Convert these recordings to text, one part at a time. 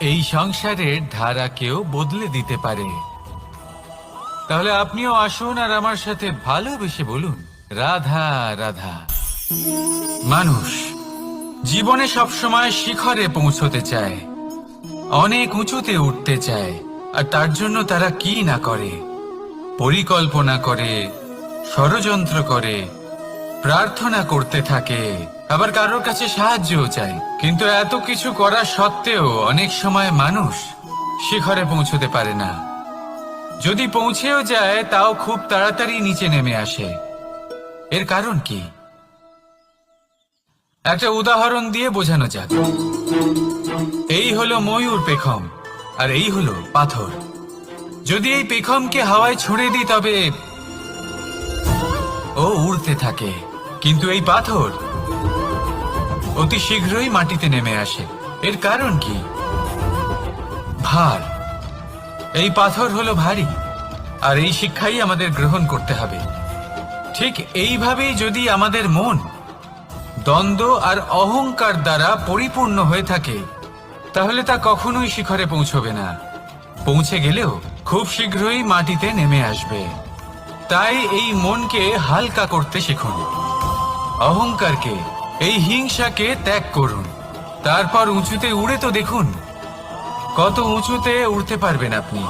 এই সংসারের ধারাকেও বদলে দিতে পারে। তাহলে আপনিও আসুন আর আমার সাথে ভালোবেসে বলুন, রাধা রাধা। মানুষ জীবনে সবসময় শিখরে পৌঁছতে চায়, অনেক উঁচুতে উঠতে চায়, আর তার জন্য তারা কি না করে? পরিকল্পনা করে, ষড়যন্ত্র করে, প্রার্থনা করতে থাকে আবার কারোর কাছে সাহায্যও চাই। কিন্তু এত কিছু করা সত্ত্বেও অনেক সময় মানুষ শিখরে পৌঁছতে পারে না। যদি পৌঁছেও যায়, তাও খুব তাড়াতাড়ি নিচে নেমে আসে। এর কারণ কি? একটা উদাহরণ দিয়ে বোঝানো যাক। এই হলো ময়ূর পেখম, আর এই হলো পাথর। যদি এই পেখমকে হাওয়ায় ছুড়ে দিই, তবে ও উড়তে থাকে। কিন্তু এই পাথর অতি শীঘ্রই মাটিতে নেমে আসে। এর কারণ কি? ভার। এই পাথর হলো ভারী, আর এই শিক্ষাই আমাদের গ্রহণ করতে হবে। ঠিক এইভাবেই যদি আমাদের মন দ্বন্দ্ব আর অহংকার দ্বারা পরিপূর্ণ হয়ে থাকে, তাহলে তা কখনোই শিখরে পৌঁছবে না। পৌঁছে গেলেও খুব শীঘ্রই মাটিতে নেমে আসবে। তাই এই মনকে হালকা করতে শিখুন। অহংকারকে এই হিংসাকে ত্যাগ করুন। তারপর উঁচুতে উড়ে তো দেখুন, কত উঁচুতে উড়তে পারবেন আপনি।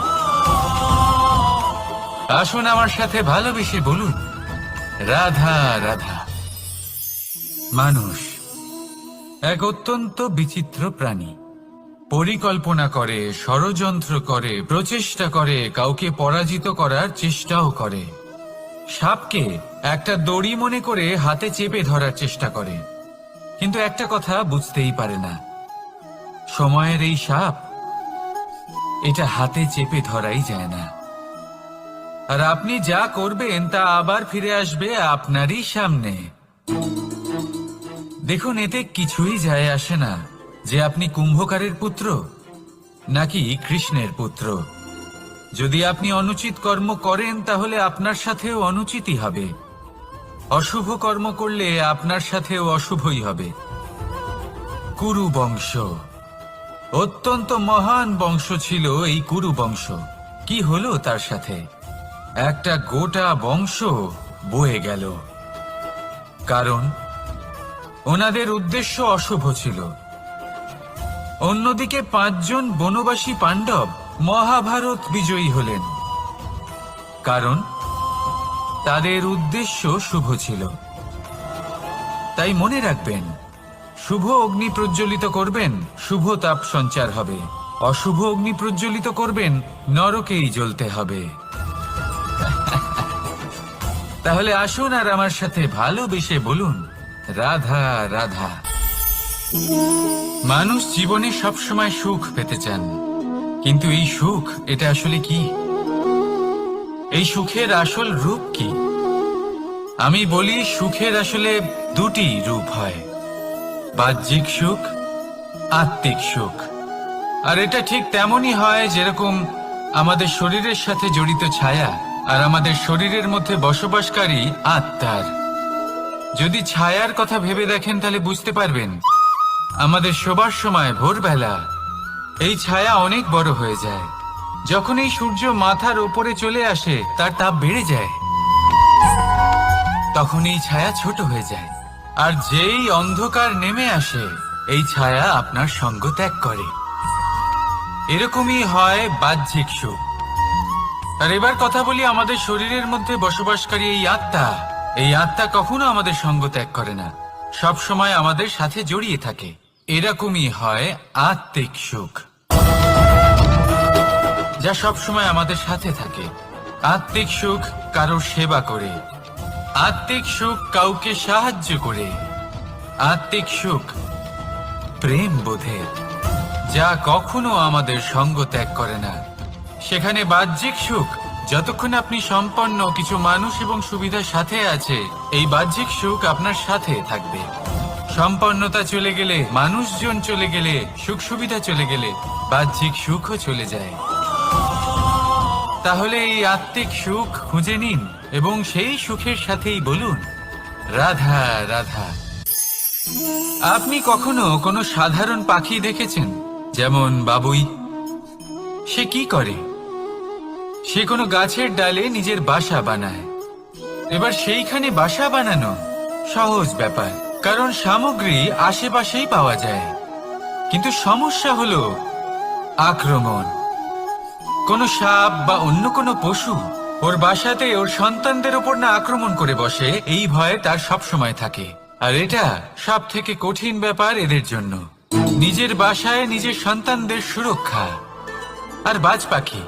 আসুন আমার সাথে ভালোবেসে বলুন, রাধা রাধা। মানুষ, এক অত্যন্ত বিচিত্র প্রাণী। পরিকল্পনা করে, ষড়যন্ত্র করে, প্রচেষ্টা করে, কাউকে পরাজিত করার চেষ্টাও করে। সাপকে একটা দড়ি মনে করে হাতে চেপে ধরার চেষ্টা করে। কিন্তু একটা কথা বুঝতেই পারে না। সময়ের এই সাপ, এটা হাতে চেপে ধরাই যায় না। আর আপনি যা করবেন, তা আবার ফিরে আসবে আপনারই সামনে। দেখুন, এতে কিছুই যায় আসে না যে আপনি কুম্ভকারের পুত্র নাকি কৃষ্ণের পুত্র। যদি আপনি অনুচিত কর্ম করেন, তাহলে আপনার সাথেও অনুচিতই হবে। অশুভ কর্ম করলে আপনার সাথেও অশুভই হবে। কুরু বংশ। অত্যন্ত মহান বংশ ছিল এই কুরু বংশ। কি হলো তার সাথে? একটা গোটা বংশ বয়ে গেল। কারণ, ওনাদের উদ্দেশ্য অশুভ ছিল। অন্যদিকে পাঁচজন বনবাসী পাণ্ডব মহাভারত বিজয়ী হলেন। কারণ তাদের উদ্দেশ্য শুভ ছিল। তাই মনে রাখবেন, শুভ অগ্নি প্রজ্বলিত করবেন, শুভ তাপ সঞ্চার হবে। অশুভ অগ্নি প্রজ্বলিত করবেন, নরকেই জ্বলতে হবে। তাহলে আসুন আর আমার সাথে ভালোবেসে বলুন, রাধা রাধা। মানুষ জীবনে সবসময় সুখ পেতে চান। কিন্তু এই সুখ, এটা আসলে কি? এই সুখের আসল রূপ কি? আমি বলি সুখের আসলে দুটি রূপ হয়, বাহ্যিক সুখ, আত্মিক সুখ। আর এটা ঠিক তেমনই হয় যেরকম আমাদের শরীরের সাথে জড়িত ছায়া আর আমাদের শরীরের মধ্যে বসবাসকারী আত্মার। যদি ছায়ার কথা ভেবে দেখেন তাহলে বুঝতে পারবেন, আমাদের শোবার সময় ভোরবেলা এই ছায়া অনেক বড় হয়ে যায়। যখন এই সূর্য মাথার ওপরে চলে আসে, তার তাপ বেড়ে যায়। তখন এই ছায়া ছোট হয়ে যায়। আর যেই অন্ধকার নেমে আসে, এই ছায়া আপনার সঙ্গ ত্যাগ করে। এরকমই হয় বাহ্যিক সুখ। আর এবার কথা বলি আমাদের শরীরের মধ্যে বসবাসকারী এই আত্মা। এই আত্মা কখনো আমাদের সঙ্গ ত্যাগ করে না। সব সময় আমাদের সাথে জড়িয়ে থাকে। এরকমই হয় আত্মিক সুখ। যা সব সময় আমাদের সাথে থাকে। আত্মিক সুখ কারোর সেবা করে। আত্মিক সুখ কাউকে সাহায্য করে। আত্মিক সুখ প্রেম বোধের যা কখনো আমাদের সঙ্গ ত্যাগ করে না। সেখানে বাহ্যিক সুখ, যতক্ষণ আপনি সম্পন্ন কিছু মানুষ এবং সুবিধার সাথে আছে, এই বাহ্যিক সুখ আপনার সাথে থাকবে। সম্পন্নতা চলে গেলে, মানুষজন চলে গেলে, সুখ সুবিধা চলে গেলে, বাহ্যিক সুখও চলে যায়। তাহলে এই আত্মিক সুখ খুঁজে নিন এবং সেই সুখের সাথেই বলুন, রাধা রাধা। আপনি কখনো কোনো সাধারণ পাখি দেখেছেন? যেমন বাবুই। সে কি করে? সে কোনো গাছের ডালে নিজের বাসা বানায়। এবার সেইখানে বাসা বানানো সহজ ব্যাপার, কারণ সামগ্রী আশেপাশেই পাওয়া যায়। কিন্তু সমস্যা হলো আক্রমণ। কোনো সাপ বা অন্য কোনো পশু ওর বাসাতে ওর সন্তানদের ওপর না আক্রমণ করে বসে, এই ভয়ে তার সব সময় থাকে। আর এটা সব থেকে কঠিন ব্যাপার এদের জন্য। নিজের বাসায় নিজের সন্তানদের সুরক্ষা। আর বাজ পাখি,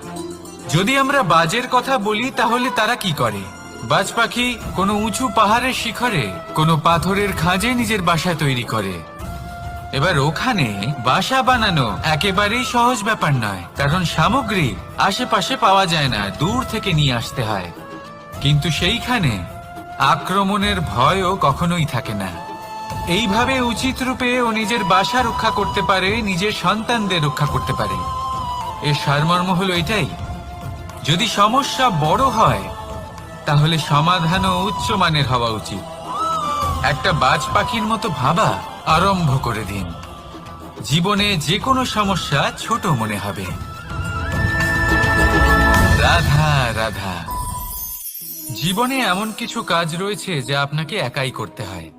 যদি আমরা বাজের কথা বলি তাহলে তারা কি করে? বাজ পাখি কোনো উঁচু পাহাড়ের শিখরে, কোনো পাথরের খাঁজে নিজের বাসা তৈরি করে। এবার ওখানে বাসা বানানো একেবারেই সহজ ব্যাপার নয়, কারণ সামগ্রী আশেপাশে পাওয়া যায় না, দূর থেকে নিয়ে আসতে হয়। কিন্তু সেইখানে আক্রমণের ভয়ও কখনোই থাকে না। এইভাবে উচিত রূপে ও নিজের বাসা রক্ষা করতে পারে, নিজের সন্তানদের রক্ষা করতে পারে। এর সারমর্ম হলো এটাই, যদি সমস্যা বড় হয়, তাহলে সমাধানও উচ্চমানের হওয়া উচিত। একটা বাজ পাখির মতো ভাবা আরম্ভ করে দিন। জীবনে যে কোনো সমস্যা ছোট মনে হবে। রাধা রাধা। জীবনে এমন কিছু কাজ রয়েছে যা আপনাকে একাই করতে হয়।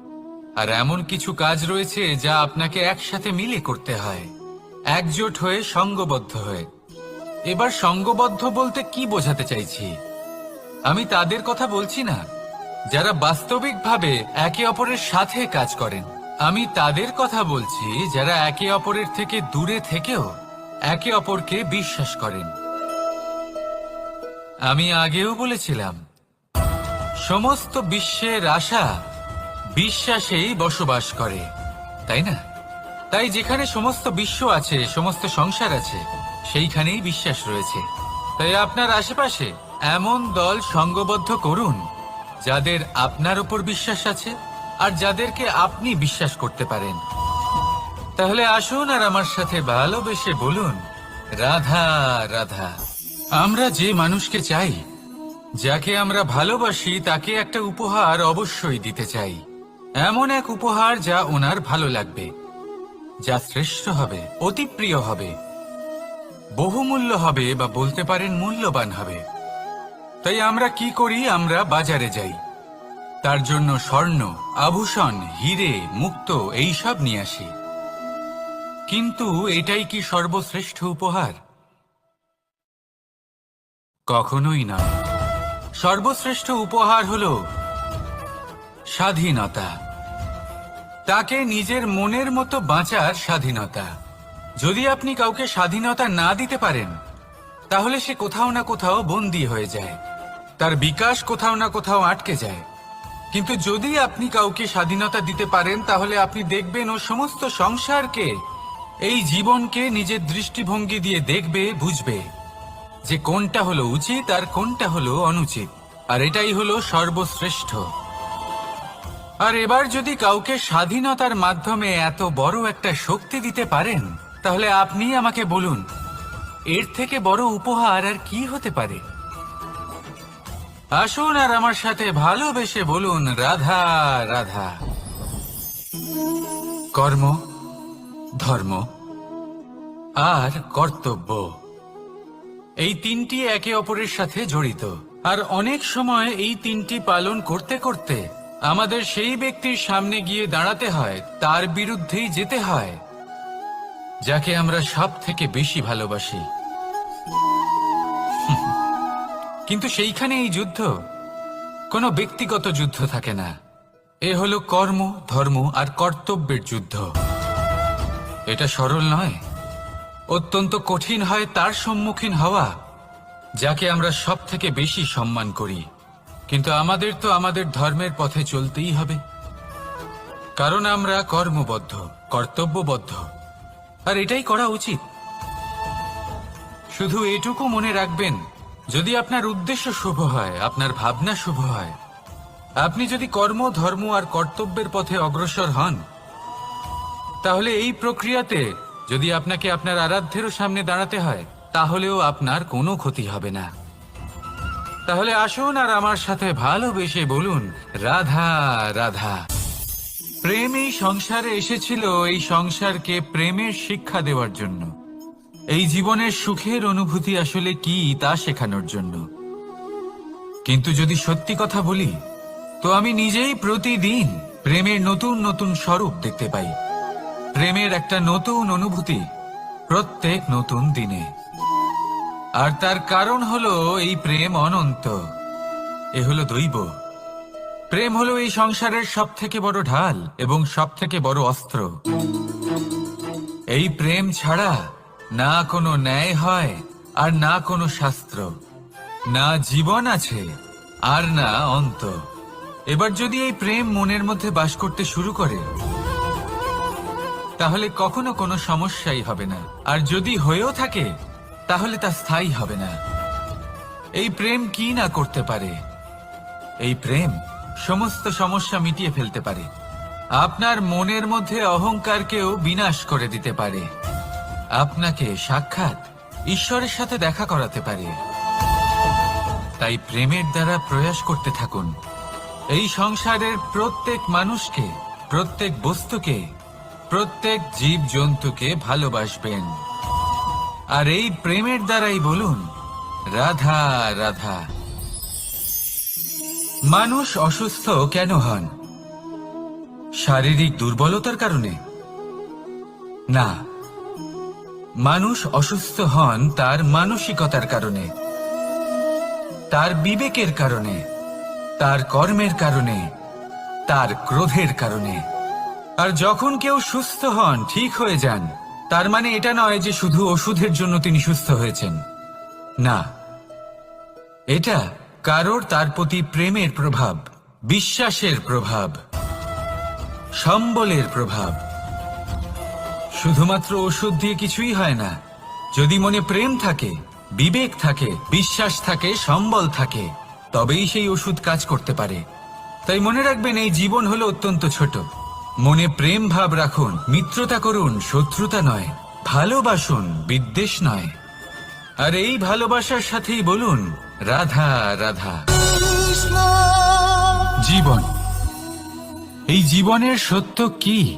আর এমন কিছু কাজ রয়েছে যা আপনাকে একসাথে মিলে করতে হয়। একজোট হয়ে সঙ্গবদ্ধ হয়ে। এবার সঙ্গবদ্ধ বলতে কি বোঝাতে চাইছি? আমি তাদের কথা বলছি না। যারা বাস্তবিকভাবে একে অপরের সাথে কাজ করেন। আমি তাদের কথা বলছি যারা একে অপরের থেকে দূরে থেকেও একে অপরকে বিশ্বাস করেন। আমি আগেও বলেছিলাম, সমস্ত বিশ্বের আশা বিশ্বাসেই বসবাস করে, তাই না? তাই যেখানে সমস্ত বিশ্ব আছে, সমস্ত সংসার আছে, সেইখানেই বিশ্বাস রয়েছে। তাই আপনার আশেপাশে এমন দল সঙ্গবদ্ধ করুন যাদের আপনার উপর বিশ্বাস আছে আর যাদেরকে আপনি বিশ্বাস করতে পারেন। তাহলে আসুন আর আমার সাথে ভালোবেসে বলুন, রাধা রাধা। আমরা যে মানুষকে চাই, যাকে আমরা ভালোবাসি, তাকে একটা উপহার অবশ্যই দিতে চাই। এমন এক উপহার যা ওনার ভালো লাগবে, যা শ্রেষ্ঠ হবে, অতি প্রিয় হবে, বহুমূল্য হবে বা বলতে পারেন মূল্যবান হবে। তাই আমরা কি করি? আমরা বাজারে যাই। তার জন্য স্বর্ণ, আভূষণ, হিরে, মুক্ত এইসব নিয়ে আসি। কিন্তু এটাই কি সর্বশ্রেষ্ঠ উপহার? কখনোই না। সর্বশ্রেষ্ঠ উপহার হল স্বাধীনতা। তাকে নিজের মনের মতো বাঁচার স্বাধীনতা। যদি আপনি কাউকে স্বাধীনতা না দিতে পারেন, তাহলে সে কোথাও না কোথাও বন্দী হয়ে যায়। তার বিকাশ কোথাও না কোথাও আটকে যায়। কিন্তু যদি আপনি কাউকে স্বাধীনতা দিতে পারেন, তাহলে আপনি দেখবেন ও সমস্ত সংসারকে, এই জীবনকে নিজের দৃষ্টিভঙ্গি দিয়ে দেখবে, বুঝবে যে কোনটা হলো উচিত আর কোনটা হলো অনুচিত। আর এটাই হলো সর্বশ্রেষ্ঠ। আর এবার যদি কাউকে স্বাধীনতার মাধ্যমে এত বড় একটা শক্তি দিতে পারেন, তাহলে আপনি আমাকে বলুন, এর থেকে বড় উপহার আর কি হতে পারে? আসুন আর আমার সাথে ভালোবেসে বলুন, রাধা রাধা। কর্ম, ধর্ম আর কর্তব্য। এই তিনটি একে অপরের সাথে জড়িত। আর অনেক সময় এই তিনটি পালন করতে করতে আমাদের সেই ব্যক্তির সামনে গিয়ে দাঁড়াতে হয়, তার বিরুদ্ধেই যেতে হয়, যাকে আমরা সব থেকে বেশি ভালোবাসি। কিন্তু সেইখানে এই যুদ্ধ। কোনো ব্যক্তিগত যুদ্ধ থাকে না। এ হলো কর্ম, ধর্ম আর কর্তব্যের যুদ্ধ। এটা সরল নয়। অত্যন্ত কঠিন হয় তার সম্মুখীন হওয়া, যাকে আমরা সব থেকে বেশি সম্মান করি। কিন্তু আমাদের তো আমাদের ধর্মের পথে চলতেই হবে। কারণ আমরা কর্মবদ্ধ, কর্তব্যবদ্ধ। আর এটাই করা উচিত। শুধু এটুকু মনে রাখবেন যদি আপনার উদ্দেশ্য শুভ হয়, আপনার ভাবনা শুভ হয়, আপনি যদি কর্ম, ধর্ম আর কর্তব্যের পথে অগ্রসর হন, তাহলে এই প্রক্রিয়াতে যদি আপনাকে আপনার আরাধ্যেরও সামনে দাঁড়াতে হয়, তাহলেও আপনার কোনো ক্ষতি হবে না। তাহলে আসুন আর আমার সাথে ভালোবেসে বলুন, রাধা রাধা। প্রেম এই সংসারে এসেছিল, এই সংসারকে প্রেমের শিক্ষা দেওয়ার জন্য। এই জীবনের সুখের অনুভূতি আসলে কি তা শেখানোর জন্য। কিন্তু যদি সত্যি কথা বলি, তো আমি নিজেই প্রতিদিন প্রেমের নতুন নতুন স্বরূপ দেখতে পাই। প্রেমের একটা নতুন অনুভূতি প্রত্যেক নতুন দিনে। আর তার কারণ হলো এই প্রেম অনন্ত। এ হলো দৈব। প্রেম হলো এই সংসারের সব থেকে বড় ঢাল এবং সব থেকে বড় অস্ত্র। এই প্রেম ছাড়া না কোনো ন্যায় হয় আর না কোনো শাস্ত্র। না জীবন আছে আর না অন্ত। এবার যদি এই প্রেম মনের মধ্যে বাস করতে শুরু করে, তাহলে কখনো কোনো সমস্যাই হবে না। আর যদি হয়েও থাকে, তাহলে তা স্থায়ী হবে না। এই প্রেম কি না করতে পারে? এই প্রেম সমস্ত সমস্যা মিটিয়ে ফেলতে পারে। আপনার মনের মধ্যে অহংকারকেও বিনাশ করে দিতে পারে। আপনাকে সাক্ষাৎ ঈশ্বরের সাথে দেখা করাতে পারে। তাই প্রেমের দ্বারা প্রয়াস করতে থাকুন। এই সংসারের প্রত্যেক মানুষকে, প্রত্যেক বস্তুকে, প্রত্যেক জীব জন্তুকে ভালোবাসবেন। আর এই প্রেমের দ্বারাই বলুন, রাধা রাধা। মানুষ অসুস্থ কেন হন? শারীরিক দুর্বলতার কারণে? না মানুষ অসুস্থ হন তার মানসিকতার কারণে, তার বিবেকের কারণে, তার কর্মের কারণে, তার ক্রোধের কারণে। আর যখন কেউ সুস্থ হন, ঠিক হয়ে যান, তার মানে এটা নয় যে শুধু ওষুধের জন্য তিনি সুস্থ হয়েছেন। না। এটা কারোর তার প্রতি প্রেমের প্রভাব, বিশ্বাসের প্রভাব, সম্বলের প্রভাব। শুধুমাত্র ওষুধ দিয়ে কিছুই হয় না। যদি মনে প্রেম থাকে বিবেক থাকে বিশ্বাস থাকে সম্বল থাকে তবেই সেই ওষুধ কাজ করতে পারে। তাই মনে রাখবেন এই জীবন হলো অত্যন্ত ছোট। মনে প্রেম ভাব রাখুন মিত্রতা করুন শত্রুতা নয় ভালোবাসুন বিদ্বেষ নয়। আর এই ভালোবাসার সাথেই বলুন রাধা রাধা। জীবন। এই জীবনের সত্য কি?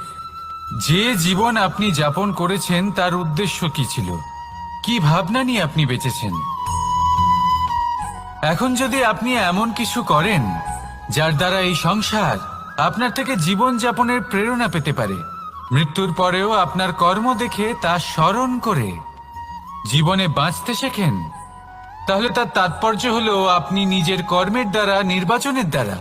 যে জীবন আপনি যাপন করেছেন, তার উদ্দেশ্য কি ছিল? কি ভাবনা নিয়ে আপনি বেঁচেছেন? এখন যদি আপনি এমন কিছু করেন, যার দ্বারা এই সংসার আপনার থেকে জীবন যাপনের প্রেরণা পেতে পারে, মৃত্যুর পরেও আপনার কর্ম দেখে তা স্মরণ করে জীবনে বাঁচতে শেখেন, তাহলে তার তাৎপর্য হলো আপনি নিজের কর্মের দ্বারা, নির্বাচনের দ্বারা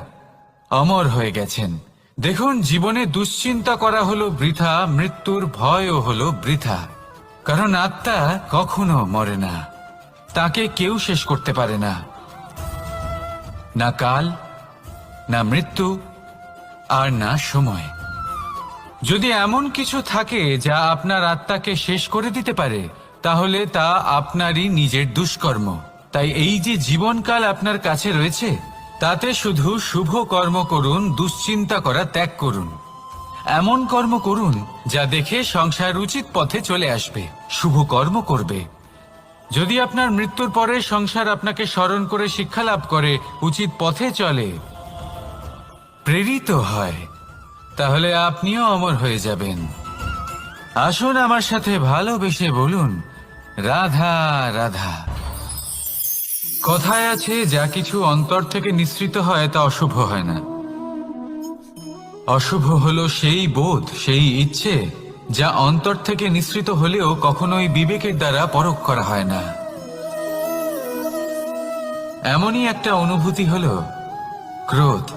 অমর হয়ে গেছেন। দেখুন, জীবনে দুশ্চিন্তা করা হলো বৃথা, মৃত্যুর ভয়ও হলো বৃথা। কারণ আত্মা কখনো মরে না। তাকে কেউ শেষ করতে পারে না। না কাল, না মৃত্যু, আর না সময়। যদি এমন কিছু থাকে যা আপনার আত্মাকে শেষ করে দিতে পারে, তাহলে তা আপনারই নিজের দুষ্কর্ম। তাই এই যে জীবনকাল আপনার কাছে রয়েছে তাতে শুধু শুভ কর্ম করুন, দুশ্চিন্তা করা ত্যাগ করুন। এমন কর্ম করুন যা দেখে সংসার উচিত পথে চলে আসবে, শুভ কর্ম করবে। যদি আপনার মৃত্যুর পরে সংসার আপনাকে স্মরণ করে শিক্ষা লাভ করে, উচিত পথে চলে। প্রেরিত হয়, তাহলে আপনিও অমর হয়ে যাবেন। আসুন আমার সাথে ভালোবেসে বলুন, রাধা রাধা। কথায় আছে, যা কিছু অন্তর থেকে নিঃসৃত হয়, তা অশুভ হয় না। অশুভ হলো সেই বোধ, সেই ইচ্ছে, যা অন্তর থেকে নিঃসৃত হলেও কখনোই বিবেকের দ্বারা পরখ করা হয় না। এমনই একটা অনুভূতি হলো, ক্রোধ।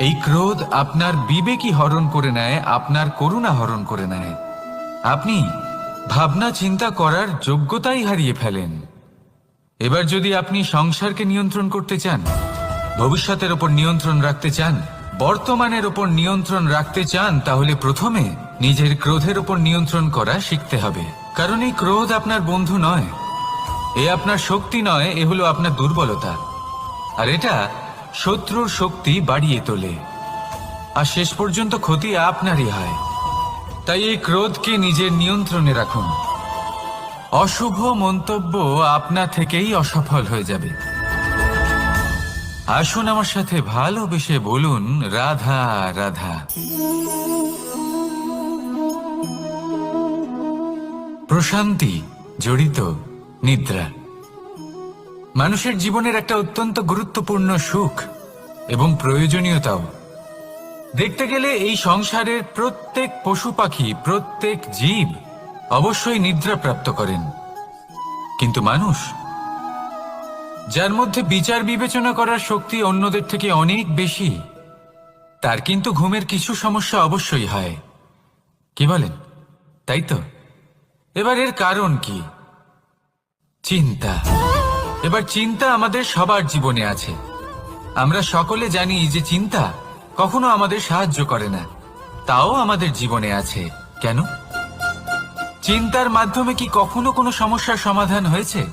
এই ক্রোধ আপনার বিবেকই হরণ করে নেয়, আপনার করুণা হরণ করে নেয়। আপনি ভাবনা চিন্তা করার যোগ্যতাই হারিয়ে ফেলেন। এবার যদি আপনি সংসারকে নিয়ন্ত্রণ করতে চান, ভবিষ্যতের ওপর নিয়ন্ত্রণ রাখতে চান, বর্তমানের ওপর নিয়ন্ত্রণ রাখতে চান, তাহলে প্রথমে নিজের ক্রোধের ওপর নিয়ন্ত্রণ করা শিখতে হবে। কারণ এই ক্রোধ আপনার বন্ধু নয়, এ আপনার শক্তি নয়, এ হলো আপনার দুর্বলতা। আর এটা শত্রুর শক্তি বাড়িয়ে তোলে। আর শেষ পর্যন্ত ক্ষতি আপনারই হয়। তাই এই ক্রোধকে নিজের নিয়ন্ত্রণে রাখুন। অশুভ মন্তব্য আপনা থেকেই অসফল হয়ে যাবে। আসুন আমার সাথে ভালোবেসে বলুন, রাধা রাধা। প্রশান্তি, জড়িত, নিদ্রা। মানুষের জীবনের একটা অত্যন্ত গুরুত্বপূর্ণ সুখ এবং প্রয়োজনীয়তাও। দেখতে গেলে এই সংসারের প্রত্যেক পশু পাখি, প্রত্যেক জীব অবশ্যই নিদ্রা প্রাপ্ত করেন। কিন্তু মানুষ, যার মধ্যে বিচার বিবেচনা করার শক্তি অন্যদের থেকে অনেক বেশি, তার কিন্তু ঘুমের কিছু সমস্যা অবশ্যই হয়। কি বলেন? তাই তো? এবার এর কারণ কি? চিন্তা। এবার চিন্তা আমাদের সবার জীবনে আছে। আমরা সকলে জানি যে চিন্তা কখনো আমাদের সাহায্য করে না। তাও আমাদের জীবনে আছে। কেন? চিন্তার মাধ্যমে কি কখনো কোনো সমস্যার সমাধান হয়েছে?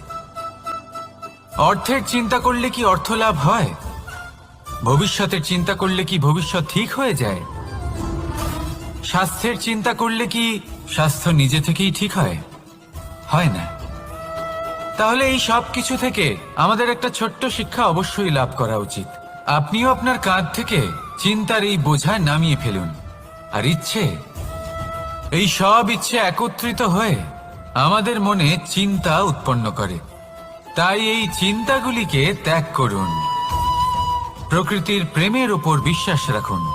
অর্থের চিন্তা করলে কি অর্থ লাভ হয়? ভবিষ্যতের চিন্তা করলে কি ভবিষ্যৎ ঠিক হয়ে যায়? স্বাস্থ্যের চিন্তা করলে কি স্বাস্থ্য নিজে থেকেই ঠিক হয়? হয় না। তাহলে এই সব কিছু থেকে আমাদের একটা ছোট্ট শিক্ষা অবশ্যই লাভ করা উচিত। আপনিও আপনার কাঁধ থেকে চিন্তার এই বোঝা নামিয়ে ফেলুন। আর ইচ্ছে এই সব ইচ্ছে একত্রিত হয়ে আমাদের মনে চিন্তা উৎপন্ন করে। তাই এই চিন্তাগুলিকে ত্যাগ করুন। প্রকৃতির প্রেমের উপর বিশ্বাস রাখুন।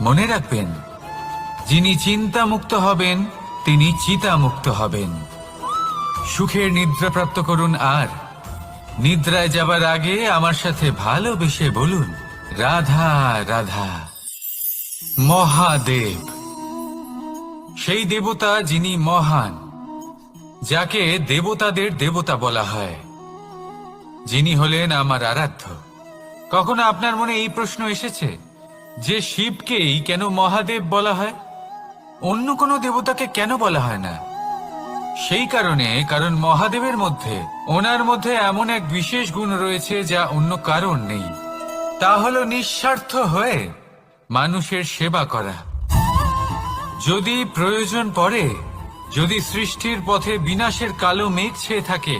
মনে রাখবেন, যিনি চিন্তা মুক্ত হবেন, তিনি চিতা মুক্ত হবেন। সুখের নিদ্রা প্রাপ্ত করুন আর। নিদ্রায় যাবার আগে আমার সাথে ভালোবেসে বলুন, রাধা রাধা। মহাদেব। সেই দেবতা যিনি মহান, যাকে দেবতাদের দেবতা বলা হয়। যিনি হলেন আমার আরাধ্য। কখনো আপনার মনে এই প্রশ্ন এসেছে যে শিবকেই কেন মহাদেব বলা হয়? অন্য কোনো দেবতাকে কেন বলা হয় না? সেই কারণে, কারণ মহাদেবের মধ্যে, ওনার মধ্যে এমন এক বিশেষ গুণ রয়েছে যা অন্য কারণ নেই। তা হল নিঃস্বার্থ হয়ে মানুষের সেবা করা। যদি প্রয়োজন পড়ে, যদি সৃষ্টির পথে বিনাশের কালো মেঘ ছেয়ে থাকে,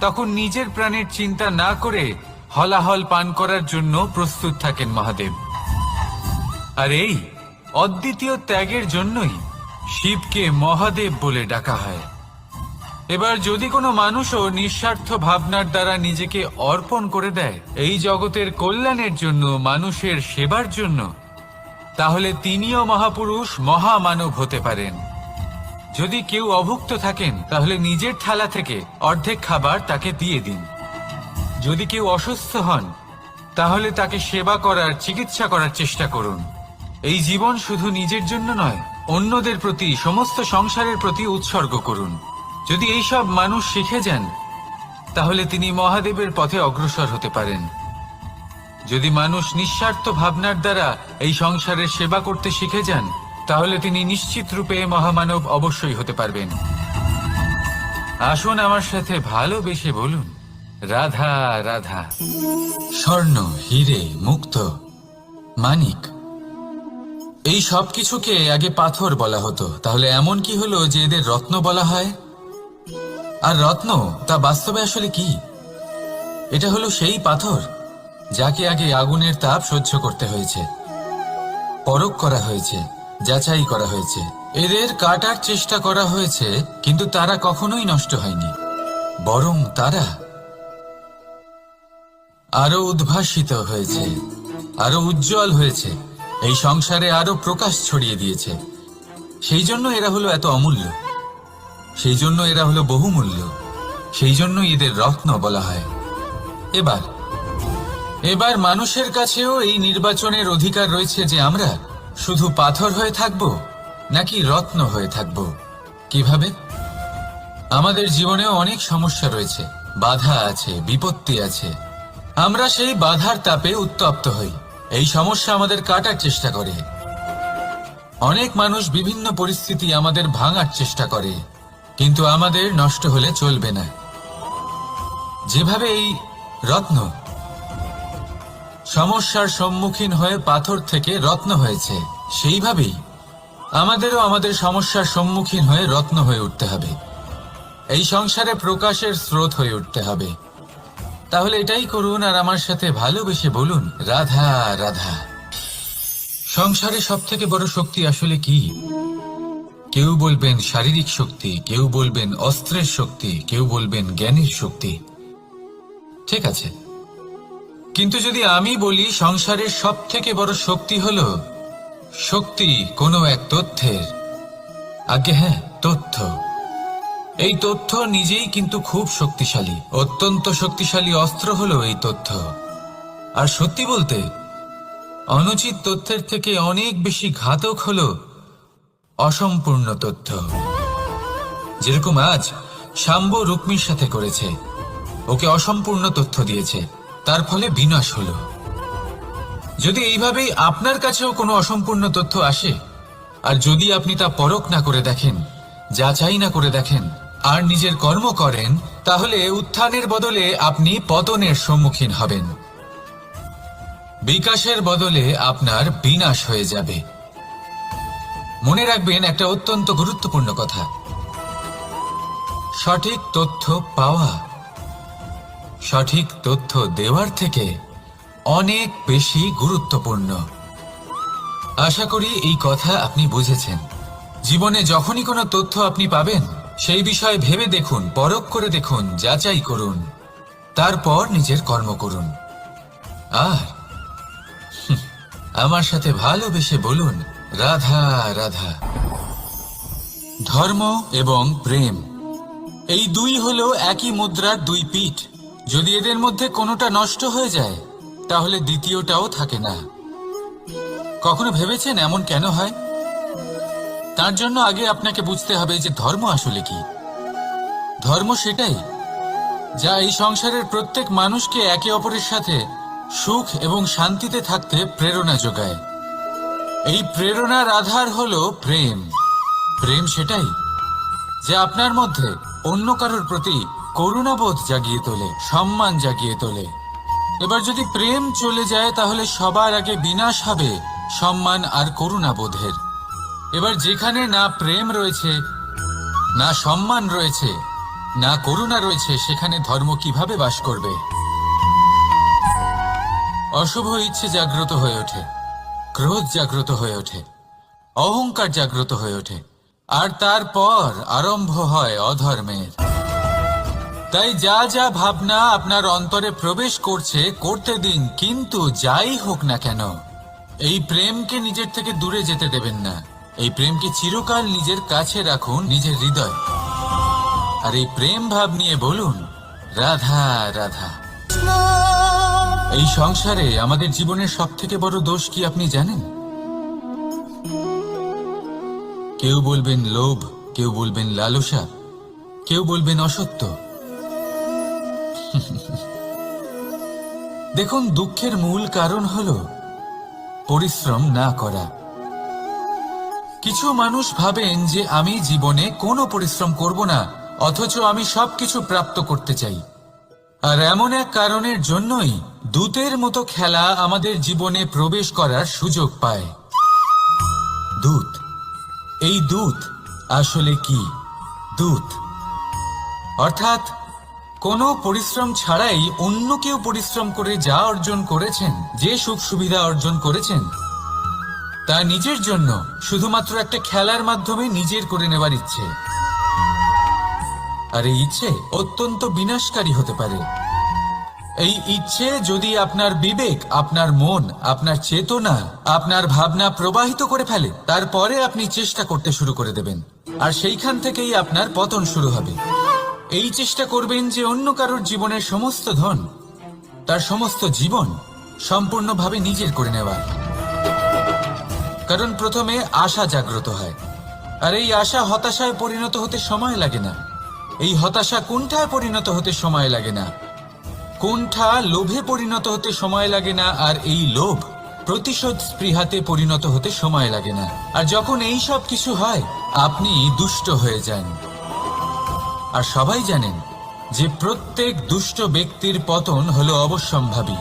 তখন নিজের প্রাণের চিন্তা না করে হলাহল পান করার জন্য প্রস্তুত থাকেন মহাদেব। আর এই অদ্বিতীয় ত্যাগের জন্যই শিবকে মহাদেব বলে ডাকা হয়। এবার যদি কোনো মানুষও নিঃস্বার্থ ভাবনার দ্বারা নিজেকে অর্পণ করে দেয়, এই জগতের কল্যাণের জন্য, মানুষের সেবার জন্য তাহলে তিনিও মহাপুরুষ, মহামানব হতে পারেন। যদি কেউ অভুক্ত থাকেন, তাহলে নিজের থালা থেকে অর্ধেক খাবার তাকে দিয়ে দিন। যদি কেউ অসুস্থ হন, তাহলে তাকে সেবা করার, চিকিৎসা করার চেষ্টা করুন। এই জীবন শুধু নিজের জন্য নয়, অন্যদের প্রতি, সমস্ত সংসারের প্রতি উৎসর্গ করুন। যদি এইসব মানুষ শিখে যান, তাহলে তিনি মহাদেবের পথে অগ্রসর হতে পারেন। যদি মানুষ নিঃস্বার্থ ভাবনার দ্বারা এই সংসারের সেবা করতে শিখে যান, তাহলে তিনি নিশ্চিত রূপে মহামানব অবশ্যই হতে পারবেন। আসুন আমার সাথে ভালোবেসে বলুন, রাধা রাধা। স্বর্ণ, হিরে, মুক্ত, মানিক। এই সব কিছুকে আগে পাথর বলা হতো, তাহলে এমন কি হলো যে এদের রত্ন বলা হয়? আর রত্ন, তা বাস্তবে আসলে কি? এটা হলো সেই পাথর? যাকে আগে আগুনের তাপ সহ্য করতে হয়েছে পরক করা হয়েছে, যাচাই করা হয়েছে। এদের কাটার চেষ্টা করা হয়েছে, কিন্তু তারা কখনোই নষ্ট হয়নি। বরং তারা আরও উদ্ভাসিত হয়েছে, আরও উজ্জ্বল হয়েছে। এই সংসারে আরও প্রকাশ ছড়িয়ে দিয়েছে। সেই জন্য এরা হলো এত অমূল্য। সেই জন্য এরা হলো বহুমূল্য। সেই জন্য এদের রত্ন বলা হয়। এবার এবার মানুষের কাছেও এই নির্বাচনের অধিকার রয়েছে যে আমরা শুধু পাথর হয়ে থাকব নাকি রত্ন হয়ে থাকব। কীভাবে? আমাদের জীবনেও অনেক সমস্যা রয়েছে, বাধা আছে, বিপত্তি আছে। আমরা সেই বাধার তাপে উত্তপ্ত হই, এই সমস্যা আমাদের কাটার চেষ্টা করে। অনেক মানুষ বিভিন্ন পরিস্থিতি আমাদের ভাঙার চেষ্টা করে, কিন্তু আমাদের নষ্ট হলে চলবে না। যেভাবে এই রত্ন সমস্যার সম্মুখীন হয়ে পাথর থেকে রত্ন হয়েছে। সেইভাবেই আমাদেরও আমাদের সমস্যার সম্মুখীন হয়ে রত্ন হয়ে উঠতে হবে। এই সংসারে প্রকাশের স্রোত হয়ে উঠতে হবে। তাহলে এটাই করুন আর আমার সাথে ভালোবেসে বলুন, রাধা রাধা। সংসারে সব থেকে বড় শক্তি আসলে কি? কেউ বলবেন শারীরিক শক্তি, কেউ বলবেন অস্ত্রের শক্তি, কেউ বলবেন জ্ঞানের শক্তি। ঠিক আছে। কিন্তু যদি আমি বলি সংসারের সব থেকে বড় শক্তি হলো শক্তি কোনো এক তথ্যের। আগে হ্যাঁ তথ্য। এই তথ্য নিজেই কিন্তু খুব শক্তিশালী, অত্যন্ত শক্তিশালী অস্ত্র হলো এই তথ্য। আর সত্যি বলতে, অনুচিত তথ্যের থেকে অনেক বেশি ঘাতক হলো অসম্পূর্ণ তথ্য। যেরকম আজ শাম্ব রুক্মির সাথে করেছে, ওকে অসম্পূর্ণ তথ্য দিয়েছে। তার ফলে বিনাশ হলো। যদি এইভাবেই আপনার কাছেও কোনো অসম্পূর্ণ তথ্য আসে, আর যদি আপনি তা পরখ না করে দেখেন, যাচাই না করে দেখেন, আর নিজের কর্ম করেন, তাহলে উত্থানের বদলে আপনি পতনের সম্মুখীন হবেন। বিকাশের বদলে আপনার বিনাশ হয়ে যাবে। মনে রাখবেন, একটা অত্যন্ত গুরুত্বপূর্ণ কথা। সঠিক তথ্য পাওয়া সঠিক তথ্য দেওয়ার থেকে অনেক বেশি গুরুত্বপূর্ণ। আশা করি এই কথা আপনি বুঝেছেন। জীবনে যখনই কোনো তথ্য আপনি পাবেন, সেই বিষয়ে ভেবে দেখুন, পরখ করে দেখুন, যাচাই করুন, তারপর নিজের কর্ম করুন। আর আমার সাথে ভালোবেসে বলুন, রাধা রাধা। ধর্ম এবং প্রেম, এই দুই হলো একই মুদ্রার দুই পিঠ। যদি এদের মধ্যে কোনোটা নষ্ট হয়ে যায়, তাহলে দ্বিতীয়টাও থাকে না। কখনো ভেবেছেন এমন কেন হয়? তার জন্য আগে আপনাকে বুঝতে হবে যে ধর্ম আসলে কি। ধর্ম সেটাই, যা এই সংসারের প্রত্যেক মানুষকে একে অপরের সাথে সুখ এবং শান্তিতে থাকতে প্রেরণা যোগায়। এই প্রেরণার আধার হল প্রেম। প্রেম সেটাই, যে আপনার মধ্যে অন্য কারোর প্রতি করুণাবোধ জাগিয়ে তোলে, সম্মান জাগিয়ে তোলে। এবার যদি প্রেম চলে যায়, তাহলে সবার আগে বিনাশ হবে সম্মান আর করুণাবোধের। এবার যেখানে না প্রেম রয়েছে, না সম্মান রয়েছে, না করুণা রয়েছে, সেখানে ধর্ম কীভাবে বাস করবে? অশুভ ইচ্ছে জাগ্রত হয়ে ওঠে, ক্রোধ জাগ্রত হয়ে ওঠে, অহংকার জাগ্রত হয়ে ওঠে, আর তারপর আরম্ভ হয় অধর্মের। তাই যা যা ভাবনা আপনার অন্তরে প্রবেশ করছে, করতে দিন, কিন্তু যাই হোক না কেন। এই প্রেমকে নিজের থেকে দূরে যেতে দেবেন না। এই প্রেমকে চিরকাল নিজের কাছে রাখুন, নিজের হৃদয়। আর এই প্রেম ভাব নিয়ে বলুন, রাধা রাধা। এই সংসারে আমাদের জীবনের সব থেকে বড় দোষ কি আপনি জানেন? কেউ বলবেন লোভ, কেউ বলবেন লালসা, কেউ বলবেন অসত্য। দেখুন, দুঃখের মূল কারণ হল পরিশ্রম না করা। কিছু মানুষ ভাবেন যে আমি জীবনে কোনো পরিশ্রম করব না, অথচ আমি সবকিছু প্রাপ্ত করতে চাই। আর এমন এক কারণের জন্যই দূতের মতো খেলা আমাদের জীবনে প্রবেশ করার সুযোগ পায়। দূত। এই দূত আসলে কি? দূত। অর্থাৎ কোনো পরিশ্রম ছাড়াই অন্য কেউ পরিশ্রম করে যা অর্জন করেছেন, যে সুখ সুবিধা অর্জন করেছেন। তা নিজের জন্য, শুধুমাত্র একটা খেলার মাধ্যমে নিজের করে নেবার ইচ্ছে। আর এই ইচ্ছে অত্যন্ত বিনাশকারী হতে পারে। এই ইচ্ছে যদি আপনার বিবেক, আপনার মন, আপনার চেতনা, আপনার ভাবনা প্রবাহিত করে ফেলে, তারপরে আপনি চেষ্টা করতে শুরু করে দেবেন। আর সেইখান থেকেই আপনার পতন শুরু হবে। এই চেষ্টা করবেন যে অন্য কারোর জীবনের সমস্ত ধন, তার সমস্ত জীবন সম্পূর্ণভাবে নিজের করে নেওয়ার। কারণ প্রথমে আশা জাগ্রত হয়, আর এই আশা হতাশায় পরিণত হতে সময় লাগে না। এই হতাশা কুণ্ঠায় পরিণত হতে সময় লাগে না। কুণ্ঠা লোভে পরিণত হতে সময় লাগে না, আর এই লোভ প্রতিশোধ স্পৃহাতে পরিণত হতে সময় লাগে না। আর যখন এই সব কিছু হয়, আপনি দুষ্ট হয়ে যান। আর সবাই জানেন যে প্রত্যেক দুষ্ট ব্যক্তির পতন হলো অবশ্যম্ভাবী।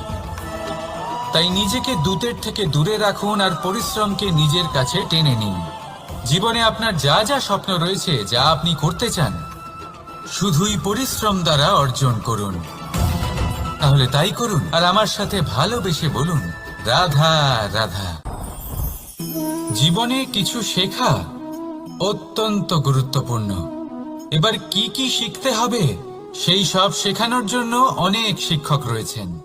তাই নিজেকে দূতের থেকে দূরে রাখুন আর পরিশ্রমকে নিজের কাছে টেনে নিন। জীবনে আপনার যা যা স্বপ্ন রয়েছে, যা আপনি করতে চান, শুধুই পরিশ্রম দ্বারা অর্জন করুন। তাহলে তাই করুন। আর আমার সাথে ভালোবেসে বলুন, রাধা রাধা। জীবনে কিছু শেখা অত্যন্ত গুরুত্বপূর্ণ। এবার কি কি শিখতে হবে? সেই সব শেখানোর জন্য অনেক শিক্ষক রয়েছেন।